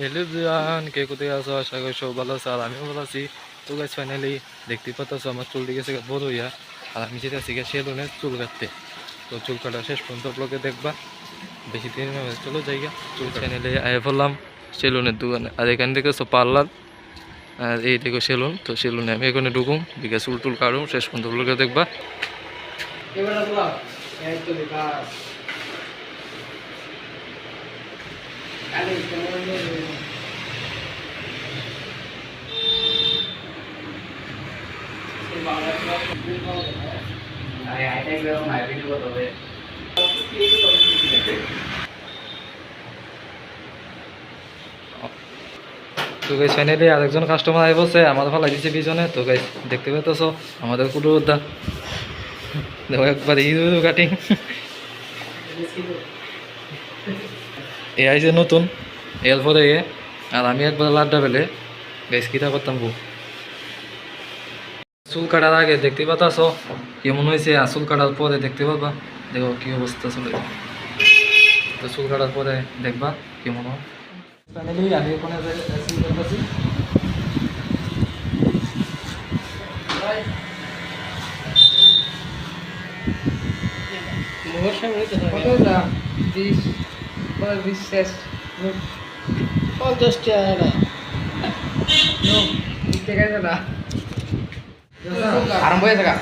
Hello জান কে কোথায় আছো? আশা করি সব ভালো আছে আর আমিও ভালো আছি। তো গাছ ফাইনালি দেখতে পাচ্ছ আমার চুল দিকে গেছে বড় হইয়া। আর আমি যেটা শিখে সেলুনে চুল কাটতে। তো চুল কাটা শেষ পর্যন্ত ব্লগে দেখবা। বেশি দিন চলো জায়গা চুল ফাইনালি আয়ে পড়লাম সেলুনের দোকানে। আর এখান থেকে সব পার্লার। আর এই দেখো সেলুন তো সেলুনে আমি এখানে ঢুকুম দিকে চুল টুল কাটুম শেষ পর্যন্ত ব্লগে দেখবা। তো গাইস ফাইনালি আরেকজন কাস্টমার আই বলছে, আমাদের ভালো দিচ্ছে পিছনে। তো গাইস দেখতে পেতেছো আমাদের কুটুর দা দেখো, একবার ইঁদুর কাটিং এ আইছে নতুন এর পরে আর আমি একবার লাড্ডা পেলে। গাইস কিতা করতাম বউ? চুল কাটার আগে দেখতে পাতাছো কেমন হয়েছে? আর চুল কাটার পরে দেখতে পাবা। দেখো কি অবস্থা চলে তো চুল কাটার পরে দেখবা কেমন হয়। ফাইনালি আমি ওখানে করতেছি বিশ শেষ। পঞ্চাশ টাকা আরম্ভ হয়েছে গা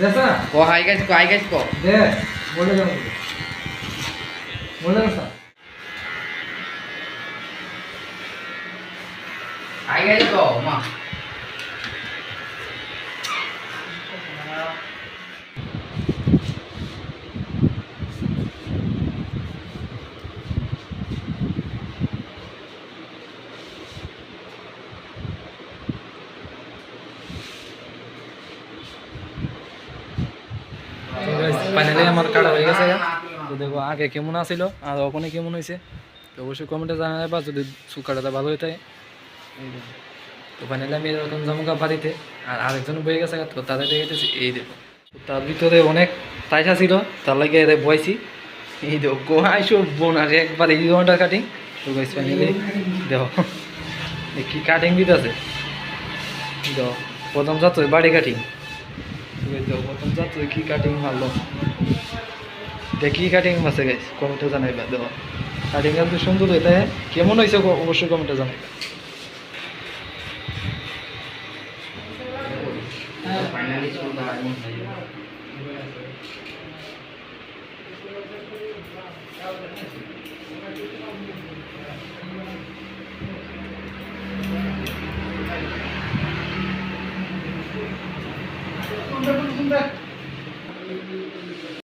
দেখা ক হাই গাইস ক হাই গাইস ক দে বলে যাব বলে গেছা হাই গাইস ক মা ফাইনালি আমার কাটা হয়ে গেছে তো দেখো আগে কেমন আছিল আর ওখানে কেমন হয়েছে তো অবশ্যই কমেন্টে জানাবা যদি সুকাটাটা ভালো হয়ে থাকে। তো ফাইনালি আমি এরকম জামুকা বাড়িতে আর আরেকজন বয়ে গেছে তো তাদের দেখেছি এই দেখো তার ভিতরে অনেক তাইসা ছিল তার লাগে এদের বয়সি এই দেখো গোহাই সব বোন আর একবার এই ঘণ্টা কাটিং তো গাইস ফাইনালি দেখো কি কাটিং দিতেছে? দেখো প্রথম যাত্র বাড়ি কাটিং কি কাটিং মারলো দেখি কাটিং মাসে গাইস কমেন্টে জানাইবা দেওয়া। কাটিং কিন্তু সুন্দর হইতে কেমন হয়েছে অবশ্যই কমেন্টে জানাইবা ফাইনালি 남자분 누군데?